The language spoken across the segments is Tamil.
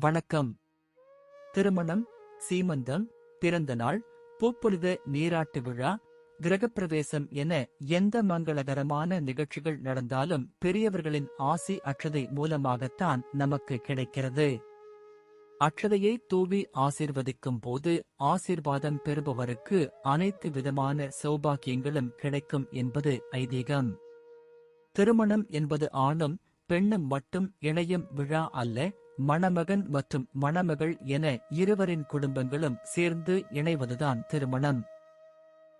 வணக்கம். திருமணம் சீமந்தம் பிறந்த நாள் நீராட்டு விழா கிரகப்பிரவேசம் என எந்த மங்களகரமான நிகழ்ச்சிகள் நடந்தாலும் பெரியவர்களின் ஆசி அற்றதை மூலமாகத்தான் நமக்கு கிடைக்கிறது. அற்றதையை தூவி ஆசிர்வதிக்கும் போது ஆசீர்வாதம் பெறுபவருக்கு அனைத்து விதமான சௌபாக்கியங்களும் கிடைக்கும் என்பது ஐதீகம். திருமணம் என்பது ஆணும் பெண்ணும் மட்டும் இணையும் விழா அல்ல மணமகன் மற்றும் மணமகள் என இருவரின் குடும்பங்களும் சேர்ந்து இணைவதுதான் திருமணம்.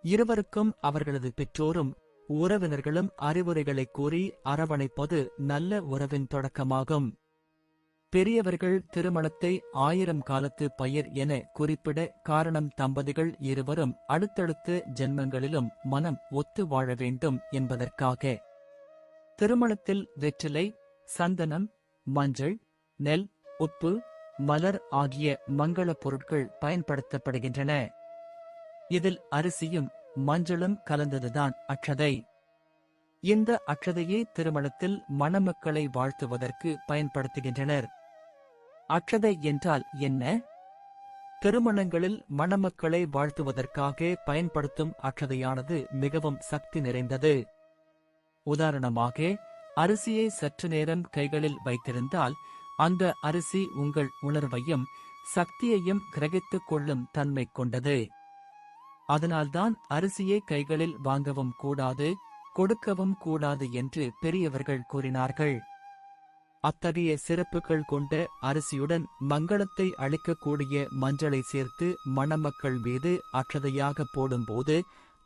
இருவருக்கும் அவர்களது பெற்றோரும் உறவினர்களும் அறிவுரைகளை கூறி அரவணைப்பது நல்ல உறவின் தொடக்கமாகும். பெரியவர்கள் திருமணத்தை ஆயிரம் காலத்து பயிர் என குறிப்பிட காரணம் தம்பதிகள் இருவரும் அடுத்தடுத்த ஜென்மங்களிலும் மனம் ஒத்து வாழ வேண்டும் என்பதற்காக. திருமணத்தில் வெற்றிலை சந்தனம் மஞ்சள் நெல் உப்பு மலர் ஆகிய மங்களப் பொருட்கள் பயன்படுத்தப்படுகின்றன. இதில் அரிசியும் மஞ்சளும் கலந்ததுதான் அக்ஷதை இந்த அட்சதையே திருமணத்தில் மணமக்களை வாழ்த்துவதற்கு பயன்படுத்துகின்றனர். அட்சதை என்றால் என்ன? திருமணங்களில் மணமக்களை வாழ்த்துவதற்காக பயன்படுத்தும் அக்ஷதையானது மிகவும் சக்தி நிறைந்தது. உதாரணமாக அரிசியை சற்று நேரம் கைகளில் வைத்திருந்தால் அந்த அரிசி உங்கள் உணர்வையும் சக்தியையும் கிரகித்துக் கொள்ளும் தன்மை கொண்டது. அதனால்தான் அரிசியை கைகளில் வாங்கவும் கூடாது கொடுக்கவும் கூடாது என்று பெரியவர்கள் கூறினார்கள். அத்தகைய சிறப்புகள் கொண்ட அரிசியுடன் மங்களத்தை அளிக்கக்கூடிய மஞ்சளை சேர்த்து மணமக்கள் மீது அற்றதையாக போடும்போது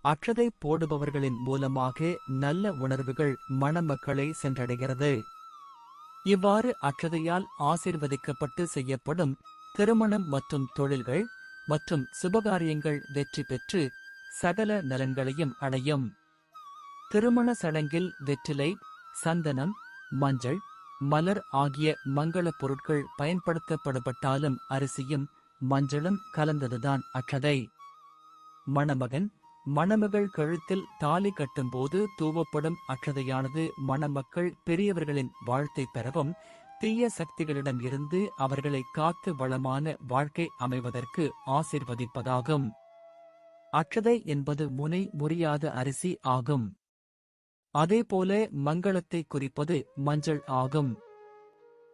அற்றதை போடுபவர்களின் மூலமாக நல்ல உணர்வுகள் மணமக்களை சென்றடைகிறது. இவ்வாறு அற்றதையால் ஆசீர்வதிக்கப்பட்டு செய்யப்படும் திருமணம் மற்றும் தொழில்கள் மற்றும் சுபகாரியங்கள் வெற்றி பெற்று சகல நலன்களையும் அடையும். திருமண சடங்கில் வெற்றிலை சந்தனம் மஞ்சள் மலர் ஆகிய மங்களப் பொருட்கள் பயன்படுத்தப்படப்பட்டாலும் அரிசியும் மஞ்சளும் கலந்ததுதான் அற்றதை. மணமகன் மணமகள் கழுத்தில் தாலி கட்டும்போது தூவப்படும் அற்றதையானது மணமக்கள் பெரியவர்களின் வாழ்த்தை பெறவும் தீய சக்திகளிடம் இருந்து அவர்களை காத்து வளமான வாழ்க்கை அமைவதற்கு ஆசிர்வதிப்பதாகும். அற்றதை என்பது முனை முறியாத அரிசி ஆகும். அதேபோல மங்களத்தை குறிப்பது மஞ்சள் ஆகும்.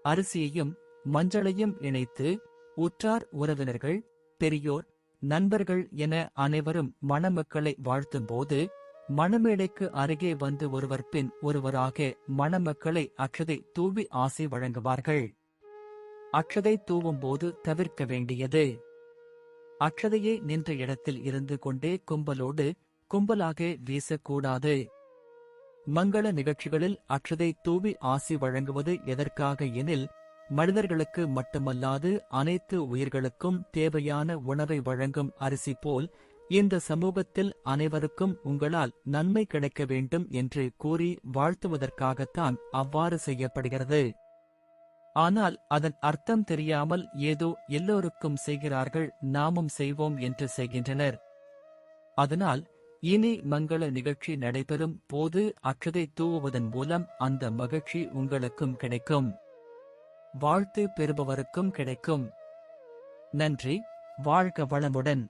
அரிசியையும் மஞ்சளையும் இணைத்து உற்றார் உறவினர்கள் பெரியோர் நண்பர்கள் என அனைவரும் மணமக்களை வாழ்த்தும்போது மணமேடைக்கு அருகே வந்து ஒருவர் பின் ஒருவராக மணமக்களை அற்றதை தூவி ஆசை வழங்குவார்கள். அற்றதை தூவும்போது தவிர்க்க வேண்டியது. அற்றதையை நின்ற இடத்தில் இருந்து கொண்டே கும்பலோடு கும்பலாக வீசக்கூடாது. மங்கள நிகழ்ச்சிகளில் அற்றதை தூவி ஆசி வழங்குவது எதற்காக எனில் மனிதர்களுக்கு மட்டுமல்லாது அனைத்து உயிர்களுக்கும் தேவையான உணவை வழங்கும் அரிசி போல் இந்த சமூகத்தில் அனைவருக்கும் உங்களால் நன்மை கிடைக்க வேண்டும் என்று கூறி வாழ்த்துவதற்காகத்தான் அவ்வாறு செய்யப்படுகிறது. ஆனால் அதன் அர்த்தம் தெரியாமல் ஏதோ எல்லோருக்கும் செய்கிறார்கள் நாமும் செய்வோம் என்று செய்கின்றனர். அதனால் இனி மங்கள நிகழ்ச்சி நடைபெறும் போது அற்றதை தூவுவதன் மூலம் அந்த மகிழ்ச்சி உங்களுக்கும் கிடைக்கும். வாழ்த்து பெறுபவருக்கும் கிடைக்கும். நன்றி வாழ்க வளமுடன்.